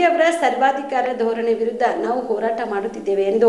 ಖರ್ಗೆ ಅವರ ಸರ್ವಾಧಿಕಾರ ಧೋರಣೆ ವಿರುದ್ಧ ನಾವು ಹೋರಾಟ ಮಾಡುತ್ತಿದ್ದೇವೆ ಎಂದು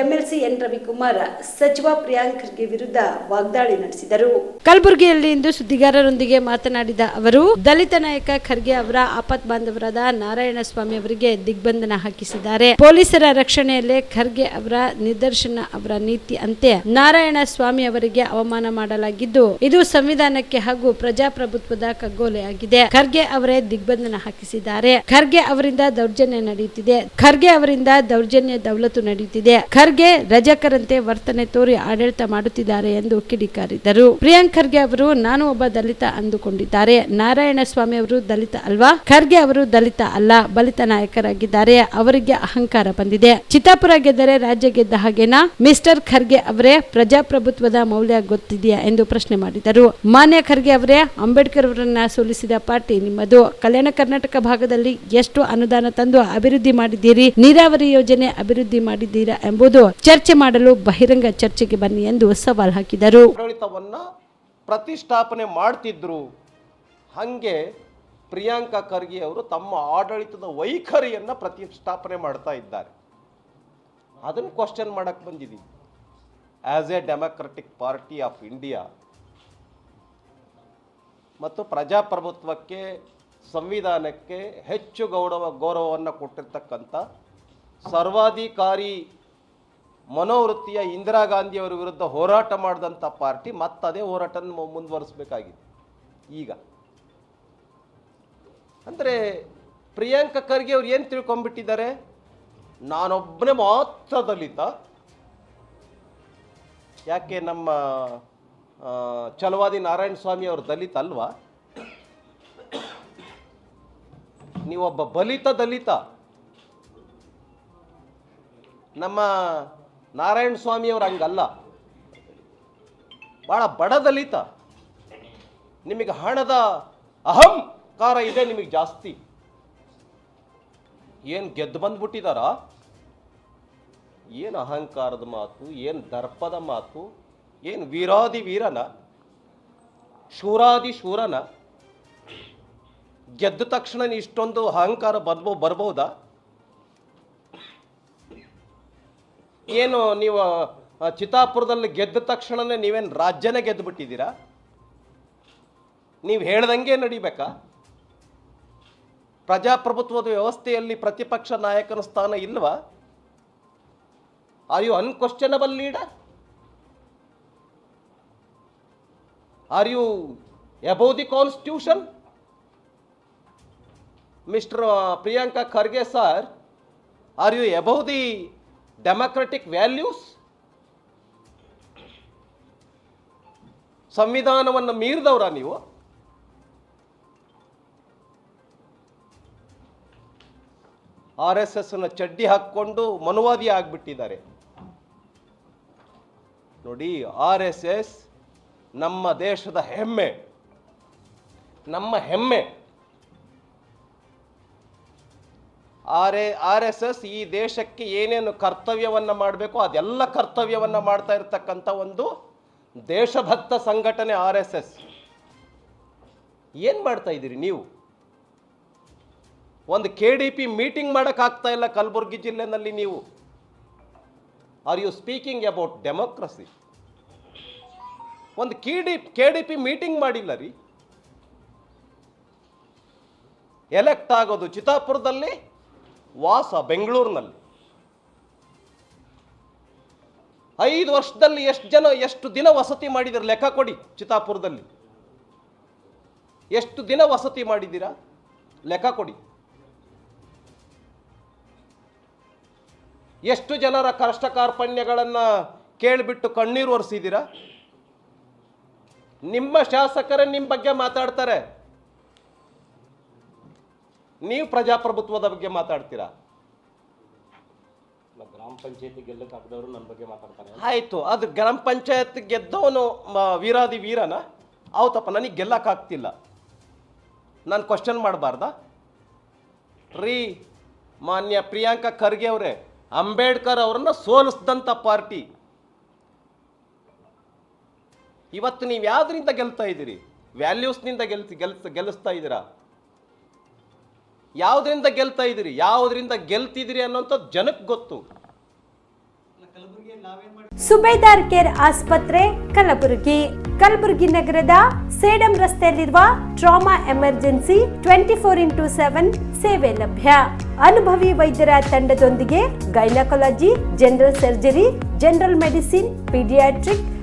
ಎಂಎಲ್ಸಿ ಎನ್ ರವಿಕುಮಾರ್ ಸಚಿವ ಪ್ರಿಯಾಂಕ್ ಖರ್ಗೆ ವಿರುದ್ಧ ವಾಗ್ದಾಳಿ ನಡೆಸಿದರು. ಕಲಬುರಗಿಯಲ್ಲಿ ಇಂದು ಸುದ್ದಿಗಾರರೊಂದಿಗೆ ಮಾತನಾಡಿದ ಅವರು, ದಲಿತ ನಾಯಕ ಖರ್ಗೆ ಅವರ ಆಪತ್ ಬಾಂಧವರಾದ ನಾರಾಯಣಸ್ವಾಮಿ ಅವರಿಗೆ ದಿಗ್ಬಂಧನ ಹಾಕಿಸಿದ್ದಾರೆ. ಪೊಲೀಸರ ರಕ್ಷಣೆಯಲ್ಲೇ ಖರ್ಗೆ ಅವರ ನಿದರ್ಶನ ಅವರ ನೀತಿ ಅಂತೆ ನಾರಾಯಣ ಸ್ವಾಮಿ ಅವರಿಗೆ ಅವಮಾನ ಮಾಡಲಾಗಿದ್ದು, ಇದು ಸಂವಿಧಾನಕ್ಕೆ ಹಾಗೂ ಪ್ರಜಾಪ್ರಭುತ್ವದ ಕಗ್ಗೋಲೆಯಾಗಿದೆ. ಖರ್ಗೆ ಅವರೇ ದಿಗ್ಬಂಧನ ಹಾಕಿಸಿದ್ದಾರೆ. ಖರ್ಗೆ ಅವರಿಂದ ದೌರ್ಜನ್ಯ ನಡೆಯುತ್ತಿದೆ ಖರ್ಗೆ ಅವರಿಂದ ದೌರ್ಜನ್ಯ ದೌಲತ್ತು ನಡೆಯುತ್ತಿದೆ ಖರ್ಗೆ ರಜಕರಂತೆ ವರ್ತನೆ ತೋರಿ ಆಡಳಿತ ಮಾಡುತ್ತಿದ್ದಾರೆ ಎಂದು ಕಿಡಿಕಾರಿದರು. ಪ್ರಿಯಾಂಕ್ ಖರ್ಗೆ ಅವರು, ನಾನು ಒಬ್ಬ ದಲಿತ ಅಂದುಕೊಂಡಿದ್ದಾರೆ. ನಾರಾಯಣ ಸ್ವಾಮಿ ಅವರು ದಲಿತ ಅಲ್ವಾ? ಖರ್ಗೆ ಅವರು ದಲಿತ ಅಲ್ಲ, ಬಲಿತ ನಾಯಕರಾಗಿದ್ದಾರೆ. ಅವರಿಗೆ ಅಹಂಕಾರ ಬಂದಿದೆ. ಚಿತ್ತಾಪುರ ಗೆದ್ದರೆ ರಾಜ್ಯ ಗೆದ್ದ ಹಾಗೇನಾ? ಮಿಸ್ಟರ್ ಖರ್ಗೆ ಅವರೇ ಪ್ರಜಾಪ್ರಭುತ್ವದ ಮೌಲ್ಯ ಗೊತ್ತಿದೆಯಾ ಎಂದು ಪ್ರಶ್ನೆ ಮಾಡಿದರು. ಮಾನ್ಯ ಖರ್ಗೆ ಅವರೇ, ಅಂಬೇಡ್ಕರ್ ಅವರನ್ನ ಸೋಲಿಸಿದ ಪಾರ್ಟಿ ನಿಮ್ಮದು. ಕಲ್ಯಾಣ ಕರ್ನಾಟಕ ಭಾಗದಲ್ಲಿ ಎಷ್ಟು ಅನುದಾನ ತಂದು ಅಭಿವೃದ್ಧಿ ಮಾಡಿದ್ದೀರಿ, ನೀರಾವರಿ ಯೋಜನೆ ಅಭಿವೃದ್ಧಿ ಮಾಡಿದ್ದೀರಾ ಎಂಬುದು ಚರ್ಚೆ ಮಾಡಲು ಬಹಿರಂಗ ಚರ್ಚೆಗೆ ಬನ್ನಿ ಎಂದು ಸವಾಲ್ ಹಾಕಿದರು. ಆಡಳಿತವನ್ನ ಪ್ರತಿಷ್ಠಾಪನೆ ಮಾಡ್ತಿದ್ರು. ಹಾಗೆ ಪ್ರಿಯಾಂಕಾ ಖರ್ಗೆ ಅವರು ತಮ್ಮ ಆಡಳಿತದ ವೈಖರಿಯನ್ನ ಪ್ರತಿಷ್ಠಾಪನೆ ಮಾಡ್ತಾ ಇದ್ದಾರೆ. ಅದನ್ನು ಕ್ವಶನ್ ಮಾಡಕ್ಕೆ ಬಂದಿದ್ದೀವಿ as a democratic party of India ಮತ್ತು ಪ್ರಜಾಪ್ರಭುತ್ವಕ್ಕೆ ಸಂವಿಧಾನಕ್ಕೆ ಹೆಚ್ಚು ಗೌರವ ಗೌರವವನ್ನು ಕೊಟ್ಟಿರ್ತಕ್ಕಂಥ ಸರ್ವಾಧಿಕಾರಿ ಮನೋವೃತ್ತಿಯ ಇಂದಿರಾ ಗಾಂಧಿಯವರ ವಿರುದ್ಧ ಹೋರಾಟ ಮಾಡಿದಂಥ ಪಾರ್ಟಿ ಮತ್ತದೇ ಹೋರಾಟ ಮುಂದುವರಿಸಬೇಕಾಗಿದೆ. ಈಗ ಅಂದರೆ ಪ್ರಿಯಾಂಕ ಖರ್ಗೆ ಅವ್ರು ಏನು ತಿಳ್ಕೊಂಡ್ಬಿಟ್ಟಿದ್ದಾರೆ? ನಾನೊಬ್ಬನೇ ಮಾತ್ರ ದಲಿತ ಯಾಕೆ ನಮ್ಮ ಚಲವಾದಿ ನಾರಾಯಣ ಸ್ವಾಮಿ ಅವರು ದಲಿತ ಅಲ್ವಾ? ನೀವೊಬ್ಬ ಬಲಿತ ದಲಿತ. ನಮ್ಮ ನಾರಾಯಣ ಸ್ವಾಮಿ ಅವ್ರು ಹಂಗಲ್ಲ. ಭಾಳ ಬಡ ದಲಿತ. ನಿಮಗೆ ಹಣದ ಅಹಂಕಾರ ಇದೆ ನಿಮಗೆ ಜಾಸ್ತಿ. ಏನು ಗೆದ್ದು ಬಂದ್ಬಿಟ್ಟಿದಾರ? ಏನು ಅಹಂಕಾರದ ಮಾತು, ಏನು ದರ್ಪದ ಮಾತು, ಏನು ವೀರಾದಿ ವೀರನ, ಶೂರಾದಿ ಶೂರನ ಗೆದ್ದ ತಕ್ಷಣ ಇಷ್ಟೊಂದು ಅಹಂಕಾರ ಬರ್ಬೋ ಬರ್ಬೋದಾ? ಏನು ನೀವು ಚಿತಾಪುರದಲ್ಲಿ ಗೆದ್ದ ತಕ್ಷಣನೇ ನೀವೇನು ರಾಜ್ಯನೇ ಗೆದ್ದು ಬಿಟ್ಟಿದ್ದೀರಾ ನೀವು ಹೇಳ್ದಂಗೆ ನಡಿಬೇಕಾ? ಪ್ರಜಾಪ್ರಭುತ್ವದ ವ್ಯವಸ್ಥೆಯಲ್ಲಿ ಪ್ರತಿಪಕ್ಷ ನಾಯಕನ ಸ್ಥಾನ ಇಲ್ವಾ? Are you unquestionable leader are you above the constitution mister Priyanka Kharge sir are you above the democratic values ಸಂವಿಧಾನವನ್ನು ಮೀರಿದವರ ನೀವು ಆರ್ ಎಸ್ ಎಸ್ನ ಚಡ್ಡಿ ಹಾಕ್ಕೊಂಡು ಮನುವಾದಿ ಆಗಿಬಿಟ್ಟಿದ್ದಾರೆ ನೋಡಿ ಆರ್ ಎಸ್ ಎಸ್ ನಮ್ಮ ದೇಶದ ಹೆಮ್ಮೆ ನಮ್ಮ ಹೆಮ್ಮೆ R A R S S ಈ ದೇಶಕ್ಕೆ ಏನೇನು ಕರ್ತವ್ಯವನ್ನು ಮಾಡಬೇಕು, ಅದೆಲ್ಲ ಕರ್ತವ್ಯವನ್ನು ಮಾಡ್ತಾ ಇರತಕ್ಕಂಥ ಒಂದು ದೇಶಭಕ್ತ ಸಂಘಟನೆ ಆರ್ ಎಸ್ ಎಸ್ ಏನು ಮಾಡ್ತಾ ಇದ್ದೀರಿ ನೀವು? ಒಂದು ಕೆ ಡಿ ಪಿ ಮೀಟಿಂಗ್ ಮಾಡೋಕ್ಕಾಗ್ತಾ ಇಲ್ಲ ಕಲಬುರಗಿ ಜಿಲ್ಲೆನಲ್ಲಿ ನೀವು. Are you speaking about democracy ಒಂದು K D K D P meeting ಮಾಡಿಲ್ಲ ರೀ. ಎಲೆಕ್ಟ್ ಆಗೋದು ಚಿತ್ತಾಪುರದಲ್ಲಿ ವಾಸ ಬೆಂಗಳೂರಿನಲ್ಲಿ. ಐದು ವರ್ಷದಲ್ಲಿ ಎಷ್ಟು ಜನ, ಎಷ್ಟು ದಿನ ವಸತಿ ಮಾಡಿದಿರ ಲೆಕ್ಕ ಕೊಡಿ ಚಿತ್ತಾಪುರದಲ್ಲಿ. ಎಷ್ಟು ದಿನ ವಸತಿ ಮಾಡಿದ್ದೀರಾ ಲೆಕ್ಕ ಕೊಡಿ. ಎಷ್ಟು ಜನರ ಕಷ್ಟ ಕಾರ್ಪಣ್ಯಗಳನ್ನು ಕೇಳಿಬಿಟ್ಟು ಕಣ್ಣೀರು ಒರೆಸಿದ್ದೀರಾ ನಿಮ್ಮ ಶಾಸಕರೇ ನಿಮ್ಮ ಬಗ್ಗೆ ಮಾತಾಡ್ತಾರೆ. ನೀವು ಪ್ರಜಾಪ್ರಭುತ್ವದ ಬಗ್ಗೆ ಮಾತಾಡ್ತೀರಾ? ಗ್ರಾಮ ಪಂಚಾಯತಿ ಗೆಲ್ಲಕ್ಕೆ ಹಾಕಿದವರು ನನ್ನ ಬಗ್ಗೆ ಮಾತಾಡ್ತಾರೆ. ಆಯ್ತು, ಅದು ಗ್ರಾಮ ಪಂಚಾಯತ್ ಗೆದ್ದವನು ವೀರಾದಿ ವೀರನ? ಆತಪ್ಪ ನನಗೆ ಗೆಲ್ಲಕ್ಕಾಗ್ತಿಲ್ಲ ನಾನು ಕ್ವಶನ್ ಮಾಡಬಾರ್ದ? ರೀ, ಮಾನ್ಯ ಪ್ರಿಯಾಂಕಾ ಖರ್ಗೆ ಅವರೇ, ಅಂಬೇಡ್ಕರ್ ಅವರನ್ನ ಸೋಲಿಸಿದಂಥ ಪಾರ್ಟಿ. ಇವತ್ತು ನೀವು ಯಾವುದರಿಂದ ಗೆಲ್ತಾ ಇದ್ದೀರಿ? ವ್ಯಾಲ್ಯೂಸ್ನಿಂದ ಗೆಲ್ಸಿ, ಗೆಲ್ಸ್ ಗೆಲ್ಲಿಸ್ತಾ ಇದ್ದೀರಾ? ಯಾವುದರಿಂದ ಗೆಲ್ತಾ ಇದ್ದೀರಿ? ಯಾವುದರಿಂದ ಗೆಲ್ತಿದ್ದೀರಿ ಅನ್ನೋಂಥದ್ದು ಜನಕ್ಕೆ ಗೊತ್ತು. ಸುಬೇದಾರ್ ಕೇರ್ ಆಸ್ಪತ್ರೆ, ಕಲಬುರಗಿ. ಕಲಬುರಗಿ ನಗರದ ಸೇಡಂ ರಸ್ತೆಯಲ್ಲಿರುವ trauma emergency twenty four into seven ಸೇವೆ ಲಭ್ಯ. ಅನುಭವಿ ವೈದ್ಯರ ತಂಡದೊಂದಿಗೆ gynaecology, general surgery, general medicine, paediatric